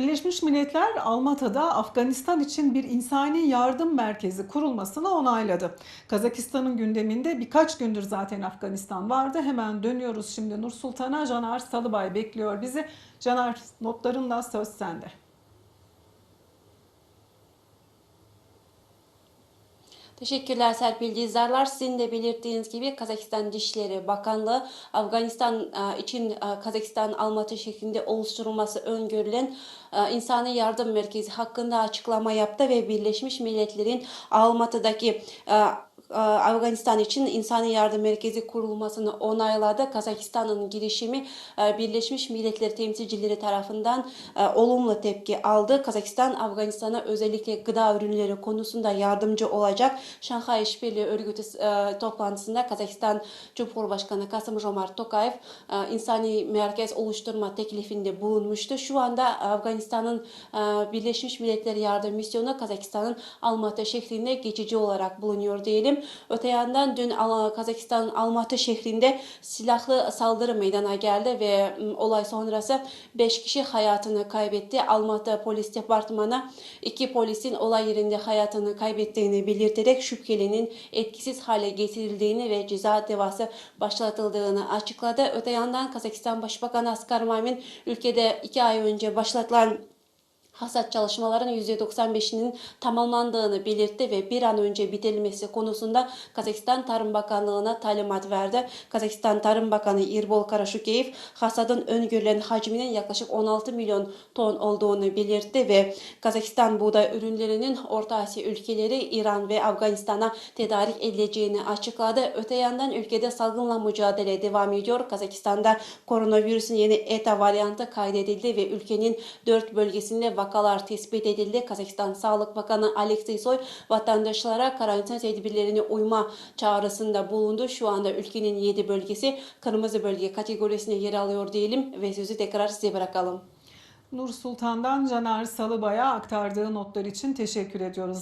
Birleşmiş Milletler Almata'da Afganistan için bir insani yardım merkezi kurulmasını onayladı. Kazakistan'ın gündeminde birkaç gündür zaten Afganistan vardı. Hemen dönüyoruz şimdi Nur Sultan'a. Caner Salıbay bekliyor bizi. Caner notlarınla söz sende. Teşekkürler Serpil Cizdarlar. Sizin de belirttiğiniz gibi Kazakistan Dışişleri Bakanlığı Afganistan e, için e, Kazakistan Almatı şehrinde oluşturulması öngörülen e, insani yardım merkezi hakkında açıklama yaptı ve Birleşmiş Milletler'in Almatı'daki Afganistan için insani yardım merkezi kurulmasını onayladı. Kazakistan'ın girişimi e, Birleşmiş Milletler temsilcileri tarafından e, olumlu tepki aldı. Kazakistan Afganistan'a özellikle gıda ürünleri konusunda yardımcı olacak. Şanghay İşbirliği Örgütü e, toplantısında Kazakistan Cumhurbaşkanı Kasım-Jomart Tokayev e, insani merkez oluşturma teklifinde bulunmuştu. Şu anda Afganistan'ın Birleşmiş Milletler Yardım Misyonu Kazakistan'ın Almatı şehrinde geçici olarak bulunuyor diyelim. Öte yandan dün Al- Kazakistan Almatı şehrinde silahlı saldırı meydana geldi ve olay sonrası 5 kişi hayatını kaybetti. Almatı Polis Departmanı iki polisin olay yerinde hayatını kaybettiğini belirterek şüphelinin etkisiz hale getirildiğini ve ceza devası başlatıldığını açıkladı. Öte yandan Kazakistan Başbakanı Askar Mamin ülkede iki ay önce başlatılan hasat çalışmaların %95'inin tamamlandığını belirtti ve bir an önce bitirilmesi konusunda Kazakistan Tarım Bakanlığı'na talimat verdi. Kazakistan Tarım Bakanı İrbol Karashukyev hasadın öngörülen hacminin yaklaşık 16 milyon ton olduğunu belirtti ve Kazakistan buğday ürünlerinin Orta Asya ülkeleri İran ve Afganistan'a tedarik edileceğini açıkladı. Öte yandan ülkede salgınla mücadele devam ediyor. Kazakistan'da koronavirüsün yeni ETA varyantı kaydedildi ve ülkenin dört bölgesinde vakalar tespit edildi. Kazakistan Sağlık Bakanı Alexey Soy vatandaşlara karantina tedbirlerine uyma çağrısında bulundu. Şu anda ülkenin 7 bölgesi kırmızı bölge kategorisine yer alıyor diyelim ve sözü tekrar size bırakalım. Nur Sultan'dan Caner Salıbay'a aktardığı notlar için teşekkür ediyoruz.